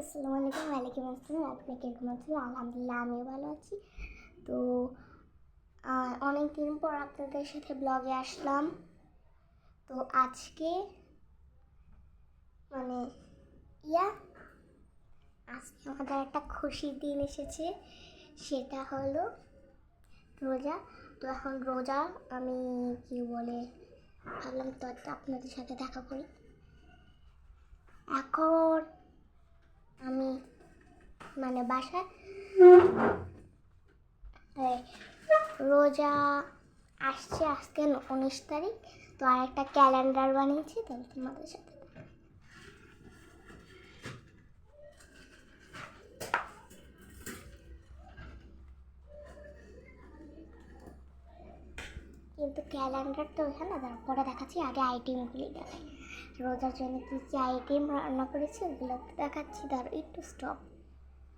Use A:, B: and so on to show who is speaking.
A: আসসালামু আলাইকুম। ওয়ালাইকুম আসসালাম। আপনি কীরকম আছেন আলহামদুলিল্লাহ, আমিও ভালো আছি। তো অনেক দিন পর আপনাদের সাথে ব্লগে আসলাম। তো আজকে মানে ইয়া, আজকে আমাদের একটা খুশির দিন এসেছে। সেটা হলো রোজা। তো এখন রোজা, আমি কি বলে, ভাবলাম তো আপনাদের সাথে দেখা করি। এখন মানে বাসায়। রোজা আসছে আজকে উনিশ তারিখ, তো আর একটা ক্যালেন্ডার বানিয়েছি, তো তোমাদের সাথে। কিন্তু ক্যালেন্ডার তো ওইখানে তারপরে দেখাচ্ছি, আগে আইটেমগুলি দেখাই। রোজার জন্য কী কী আইটেম রান্না করেছি, ওগুলো দেখাচ্ছি, ধরো, একটু স্টপ